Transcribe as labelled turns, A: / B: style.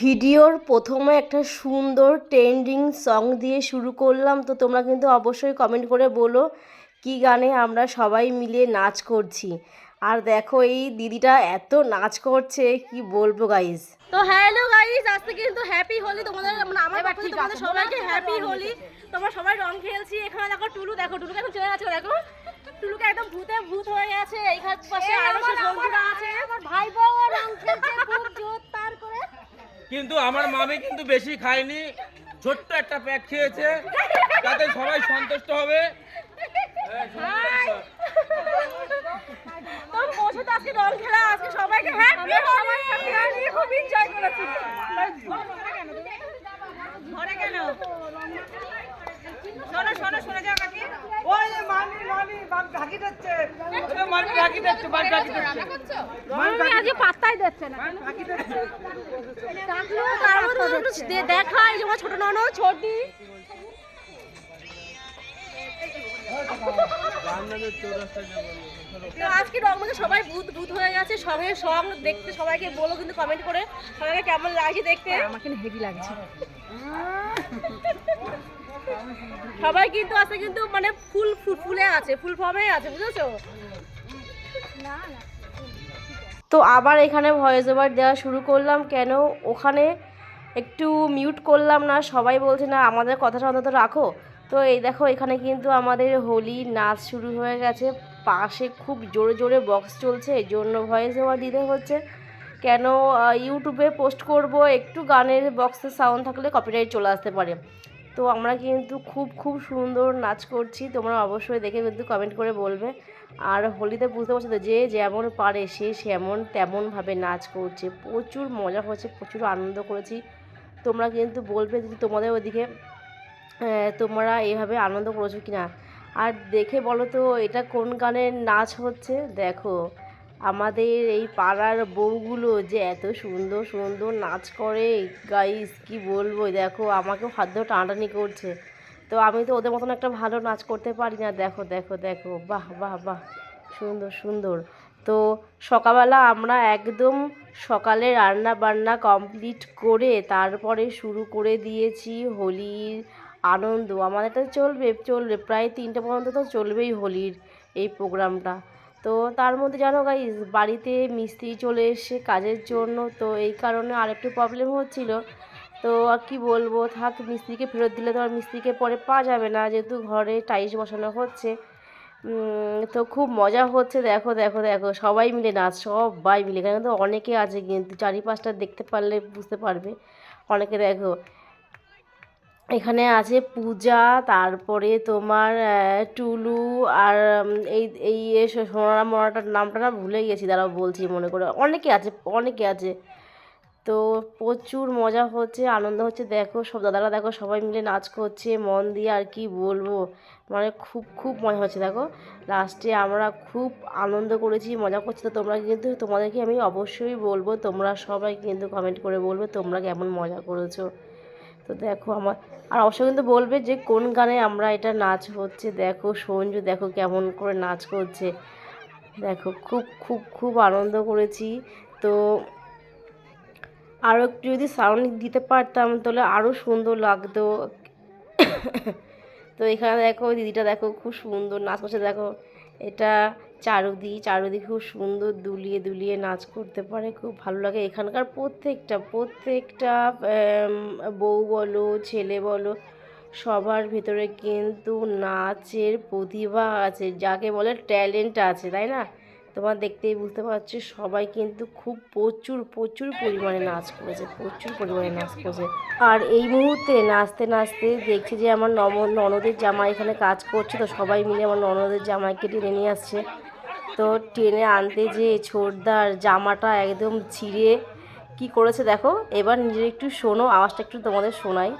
A: ভিডিওর প্রথমে একটা সুন্দর ট্রেন্ডিং সং দিয়ে শুরু করলাম। তো তোমরা কিন্তু অবশ্যই কমেন্ট করে বলো কি গানে আমরা সবাই মিলে নাচ করছি। আর দেখো এই দিদিটা এত নাচ করছে কি বলব গাইজ তো হ্যালো গাইজ আজকে কিন্তু হ্যাপি হোলি। তোমাদের মানে আমার পক্ষ থেকে তোমাদের সবাইকে হ্যাপি হোলি। তোমরা সবাই রং খেলছি এখানে দেখো টুলু দেখো টুলু এখন চলে যাচ্ছে দেখো। টুলুকে একদম ভূতে ভূত হয়ে গেছে। এইখান পাশে আরও সব বন্ধুরা আছে। আমার ভাই বউ রং খেলছে খুব জোর তার করে
B: কিন্তু আমার মামি কিন্তু বেশি খায়নি। ছোট্ট একটা প্যাক খেয়েছে। তাতে সবাই সন্তুষ্ট হবে।
A: শোনো শোনো শোনো যাও কাকি।
C: ওই যে মামি মামি বাপ ঢাকি দিচ্ছে। ওই ঢাকি দিচ্ছে বাপ ঢাকি দিচ্ছে।
A: মামি আজকে পাত্তাই দিচ্ছে না।
C: ঢাকি দিচ্ছে।
A: তার মধ্যে একটু দে- দেখাই ছোট ননদ ছোটি। আজকে রং সবাই ভূত ভূত হয়ে গেছে। সঙ্গে সং দেখতে সবাইকে বলো কিন্তু কমেন্ট করে। সবাইকে কেমন লাগছে দেখতে? আমাকে হেভি লাগছে। সবাই কিন্তু আছে, কিন্তু মানে ফুল ফুল আছে, ফুল ফর্মে আছে, বুঝেছ? তো আবার এখানে ভয়েস ওভার দেওয়া শুরু করলাম, কেন ওখানে একটু মিউট করলাম না? সবাই বলছে, না, আমাদের কথাটা অন্তত রাখো। তো এই দেখো, এখানে কিন্তু আমাদের হোলি নাচ শুরু হয়ে গেছে। পাশে খুব জোরে জোরে বক্স চলছে এই জন্য ভয়েস ওভার দিতে হচ্ছে। কেন ইউটিউবে পোস্ট করব, একটু গানের বক্সের সাউন্ড থাকলে কপিরাইট চলে আসতে পারে। তো আমরা কিন্তু খুব খুব সুন্দর নাচ করছি। তোমরা অবশ্যই দেখে কিন্তু কমেন্ট করে বলবে। আর হোলিতে বুঝতে পারছ তো যে যেমন পারে সে সেমন তেমনভাবে নাচ করছে। প্রচুর মজা হচ্ছে প্রচুর আনন্দ করেছি। তোমরা কিন্তু বলবে যদি তোমাদের ওইদিকে আহ, তোমরা এইভাবে আনন্দ করেছ কি না আর দেখে বলো তো এটা কোন গানের নাচ হচ্ছে? দেখো। আমাদের এই পাড়ার বউগুলো যে এত সুন্দর সুন্দর নাচ করে। গাইস কি বলব? দেখো, আমাকেও ধরে টানাটানি করছে। তো আমি তো ওদের মতন একটা ভালো নাচ করতে পারি না। দেখো দেখো দেখো। বাহ বাহ বাহ। সুন্দর সুন্দর। তো সকালবেলা আমরা একদম সকালে রান্না বান্না কমপ্লিট করে তারপরে শুরু করে দিয়েছি হোলির আনন্দ। আমাদের তো চলবে চলবে। প্রায় তিনটে পর্যন্ত তো চলবেই হোলির এই প্রোগ্রামটা তো তার মধ্যে জানো গাইজ বাড়িতে মিস্ত্রি চলে এসে কাজের জন্য, তো এই কারণে আরেকটু প্রবলেম হচ্ছিল। তো আর কি বলব, থাক মিস্ত্রিকে ফেরত দিলে তো আর মিস্ত্রিকে পরে পাওয়া যাবে না, যেহেতু ঘরে টাইলস বসানো হচ্ছে। তো খুব মজা হচ্ছে, দেখো দেখো দেখো, সবাই মিলে নাচ সবাই মিলে, এখানে তো অনেকে আছে কিন্তু চারিপাশটা দেখতে পারলে বুঝতে পারবে। অনেকে দেখো এখানে আছে পূজা, তারপরে তোমার টুলু আর এই এই সোনারা মোনাটার নামটা না ভুলে গেছি, দাঁড়াও বলছি মনে করে। অনেকে আছে অনেকে আছে। তো প্রচুর মজা হচ্ছে, আনন্দ হচ্ছে। দেখো, সব দাদারা দেখো, সবাই মিলে নাচ করছে, মন দিয়ে আর কি বলব। মানে খুব খুব মজা হচ্ছে, দেখো। লাস্টে আমরা খুব আনন্দ করেছি, মজা করছি। তো তোমরা কিন্তু, তোমাদেরকে আমি অবশ্যই বলব, তোমরা সবাই কিন্তু কমেন্ট করে বলবে তোমরা কেমন মজা করেছ। তো দেখো আমার, আর অবশ্যই কিন্তু বলবে যে কোন গানে আমরা এটা নাচ হচ্ছে, দেখো সঞ্জু দেখো কেমন করে নাচ করছে। দেখো খুব খুব খুব আনন্দ করেছি। তো আরও একটু যদি সাউন্ড দিতে পারতাম তাহলে আরও সুন্দর লাগতো। তো এখানে দেখো দিদিটা দেখো খুব সুন্দর নাচ করছে, দেখো এটা চারুদি চারুদি খুব সুন্দর দুলিয়ে দুলিয়ে নাচ করতে পারে, খুব ভালো লাগে। এখানকার প্রত্যেকটা প্রত্যেকটা বউ বলো, ছেলে বলো, সবার ভিতরে কিন্তু নাচের প্রতিভা আছে, যাকে বলে ট্যালেন্ট আছে, তাই না? তোমার দেখতেই বুঝতে পারছ, সবাই কিন্তু খুব প্রচুর প্রচুর পরিমাণে নাচ করেছে, প্রচুর পরিমাণে নাচ করেছে। আর এই মুহূর্তে নাচতে নাচতে দেখছি যে আমার নম ননদের জামা এখানে কাজ করছে, তো সবাই মিলে আমার ননদের জামাইকে টেনে নিয়ে আসছে। তো টেনে আনতে যে ছোটদার জামাটা একদম ছিঁড়ে কি করেছে দেখো, এবার নিজের একটু শোনো, আওয়াজটা একটু তোমাদের শোনাই।